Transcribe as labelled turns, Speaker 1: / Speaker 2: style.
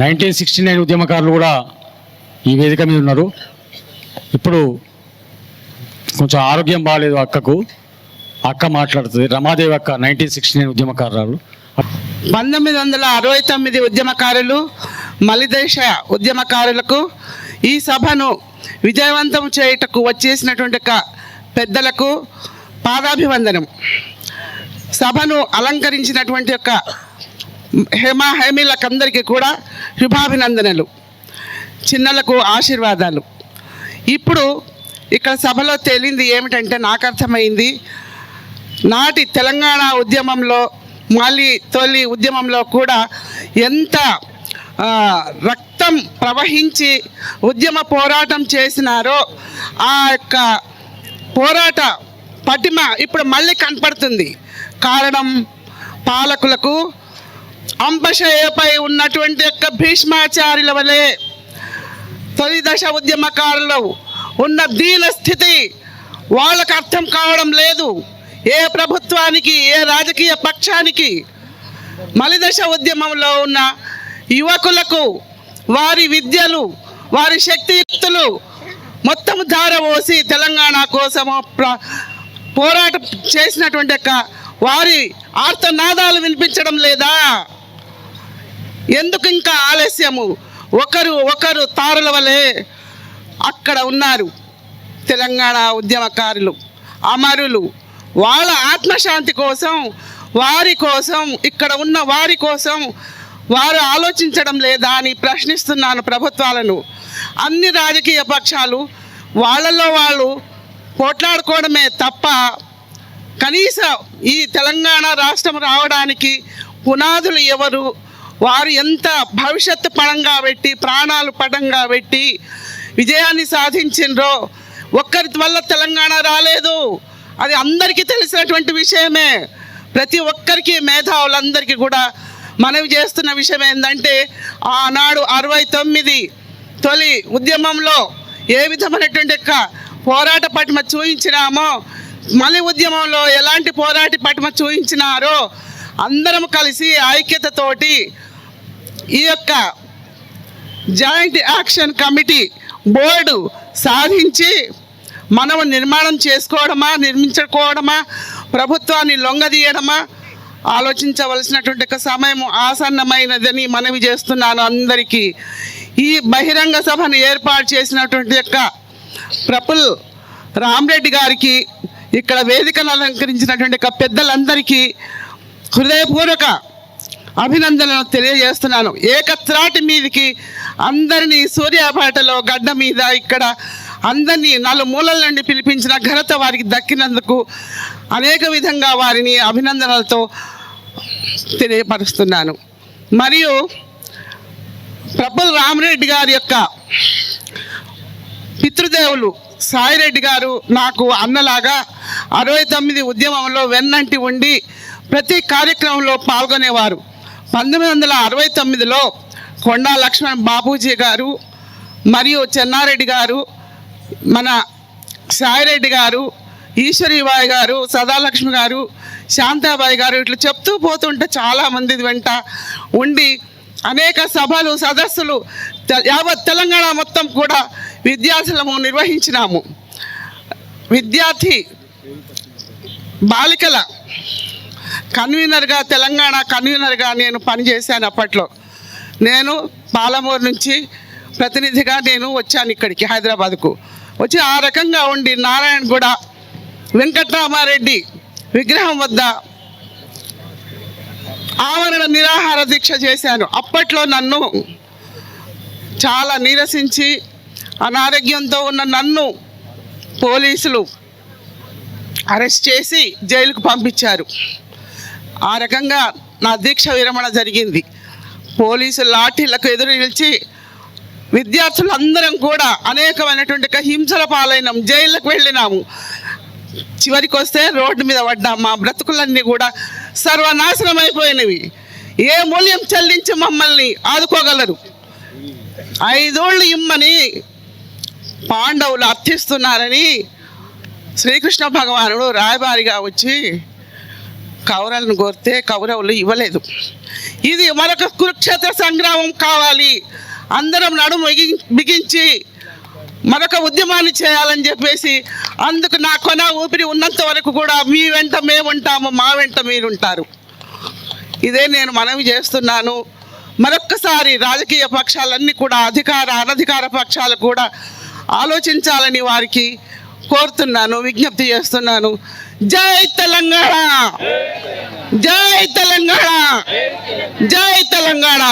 Speaker 1: Nineteen sixty nine ఉద్యమకారులు కూడా ఈ వేదిక మీద ఉన్నారు. ఇప్పుడు కొంచెం ఆరోగ్యం బాగాలేదు అక్కకు. అక్క మాట్లాడుతుంది. రమాదేవి అక్క నైన్టీన్ సిక్స్టీ నైన్ ఉద్యమకారులు
Speaker 2: పంతొమ్మిది వందల అరవై తొమ్మిది ఉద్యమకారులు మలిదేశ ఉద్యమకారులకు ఈ సభను విజయవంతం చేయుటకు వచ్చేసినటువంటి పెద్దలకు పాదాభివందనం. సభను అలంకరించినటువంటి యొక్క హేమా హేమీలకందరికీ కూడా శుభాభినందనలు చిన్నలకు ఆశీర్వాదాలు. ఇప్పుడు ఇక్కడ సభలో తేలింది ఏమిటంటే నాకు అర్థమైంది నాటి తెలంగాణ ఉద్యమంలో మళ్ళీ తొలి ఉద్యమంలో కూడా ఎంత రక్తం ప్రవహించి ఉద్యమ పోరాటం చేసినారో ఆ యొక్క పోరాట పటిమ ఇప్పుడు మళ్ళీ కనపడుతుంది. కారణం పాలకులకు అంబశయపై ఉన్నటువంటి యొక్క భీష్మాచార్యుల వలె తొలి దశ ఉద్యమకారులు ఉన్న దీన స్థితి వాళ్ళకు అర్థం కావడం లేదు. ఏ ప్రభుత్వానికి ఏ రాజకీయ పక్షానికి మలిదశ ఉద్యమంలో ఉన్న యువకులకు వారి విద్యలు వారి శక్తియుక్తులు మొత్తం ధార పోసి తెలంగాణ కోసము పోరాటం చేసినటువంటి యొక్క వారి ఆర్తనాదాలు వినిపించడం లేదా? ఎందుకు ఇంకా ఆలస్యము? ఒకరు ఒకరు తారుల వలె అక్కడ ఉన్నారు తెలంగాణ ఉద్యమకారులు అమరులు. వాళ్ళ ఆత్మశాంతి కోసం వారి కోసం ఇక్కడ ఉన్న వారి కోసం వారు ఆలోచించడం లేదా అని ప్రశ్నిస్తున్నాను ప్రభుత్వాలను. అన్ని రాజకీయ పక్షాలు వాళ్ళలో వాళ్ళు పోట్లాడుకోవడమే తప్ప కనీసం ఈ తెలంగాణ రాష్ట్రం రావడానికి పునాదులు ఎవరు వారు ఎంత భవిష్యత్తు పడంగా పెట్టి ప్రాణాలు పడంగా పెట్టి విజయాన్ని సాధించిండ్రో ఒక్కరి వల్ల తెలంగాణ రాలేదు. అది అందరికీ తెలిసినటువంటి విషయమే. ప్రతి ఒక్కరికి మేధావులందరికీ కూడా మనవి చేస్తున్న విషయం ఏంటంటే ఆనాడు అరవై తొమ్మిది తొలి ఉద్యమంలో ఏ విధమైనటువంటి యొక్క పోరాట పటిమ చూయించినామో మళ్ళీ ఉద్యమంలో ఎలాంటి పోరాట పటిమ చూయించినారో అందరం కలిసి ఐక్యతతోటి ఈ యొక్క జాయింట్ యాక్షన్ కమిటీ బోర్డు సాధించి మనం నిర్మాణం చేసుకోవడమా నిర్మించుకోవడమా ప్రభుత్వాన్ని లొంగదీయడమా ఆలోచించవలసినటువంటి ఒక సమయం ఆసన్నమైనదని మనవి చేస్తున్నాను అందరికీ. ఈ బహిరంగ సభను ఏర్పాటు చేసినటువంటి యొక్క ప్రఫుల్ రామరెడ్డి గారికి ఇక్కడ వేదికను అలంకరించినటువంటి యొక్క పెద్దలందరికీ హృదయపూర్వక అభినందనలు తెలియజేస్తున్నాను. ఏకత్రాటి మీదకి అందరినీ సూర్యాపేటలో గడ్డ మీద ఇక్కడ అందరినీ నలుమూలల నుండి పిలిపించిన ఘనత వారికి దక్కినందుకు అనేక విధంగా వారిని అభినందనలతో తెలియపరుస్తున్నాను. మరియు ప్రఫుల్ రామరెడ్డి గారి యొక్క పితృదేవులు సాయిరెడ్డి గారు నాకు అన్నలాగా అరవై తొమ్మిది ఉద్యమంలో వెన్నంటి ఉండి ప్రతి కార్యక్రమంలో పాల్గొనేవారు. పంతొమ్మిది వందల అరవై తొమ్మిదిలో కొండా లక్ష్మణ్ బాబూజీ గారు మరియు చెన్నారెడ్డి గారు మన సాయిరెడ్డి గారు ఈశ్వరీబాయి గారు సదాలక్ష్మి గారు శాంతాబాయి గారు ఇట్లా చెప్తూ పోతుంటే చాలామంది వెంట ఉండి అనేక సభలు సదస్సులు యావత్ తెలంగాణ మొత్తం కూడా విద్యార్థులము నిర్వహించినాము. విద్యార్థి బాలికల కన్వీనర్గా తెలంగాణ కన్వీనర్గా నేను పనిచేశాను అప్పట్లో. నేను పాలమూరు నుంచి ప్రతినిధిగా నేను వచ్చాను ఇక్కడికి హైదరాబాద్కు. వచ్చి ఆ రకంగా ఉండి నారాయణగూడ వెంకట్రామారెడ్డి విగ్రహం వద్ద ఆవరణ నిరాహార దీక్ష చేశాను. అప్పట్లో నన్ను చాలా నీరసించి అనారోగ్యంతో ఉన్న నన్ను పోలీసులు అరెస్ట్ చేసి జైలుకు పంపించారు. ఆ రకంగా నా దీక్ష విరమణ జరిగింది. పోలీసు లాఠీలకు ఎదురు నిలిచి విద్యార్థులందరం కూడా అనేకమైనటువంటి హింసల పాలైనాం జైళ్ళకు వెళ్ళినాము. చివరికి వస్తే రోడ్డు మీద పడ్డాం. మా బ్రతుకులన్నీ కూడా సర్వనాశనం అయిపోయినవి. ఏ మూల్యం చెల్లించి మమ్మల్ని ఆదుకోగలరు? ఐదోళ్ళు ఇమ్మని పాండవులు అర్థిస్తున్నారని శ్రీకృష్ణ భగవానుడు రాయబారిగా వచ్చి కౌరవులను కోరితే కౌరవులు ఇవ్వలేదు. ఇది మరొక కురుక్షేత్ర సంగ్రామం కావాలి. అందరం నడుము బిగించి మరొక ఉద్యమాన్ని చేయాలని చెప్పేసి అందుకు నా కొన ఊపిరి ఉన్నంత వరకు కూడా మీ వెంట మేము ఉంటాము మా వెంట మీరుంటారు. ఇదే నేను మనవి చేస్తున్నాను. మరొక్కసారి రాజకీయ పక్షాలన్నీ కూడా అధికార అనధికార పక్షాలు కూడా ఆలోచించాలని వారికి కోరుతున్నాను విజ్ఞప్తి చేస్తున్నాను. జై తెలంగాణ! జై తెలంగాణ! జై తెలంగాణ!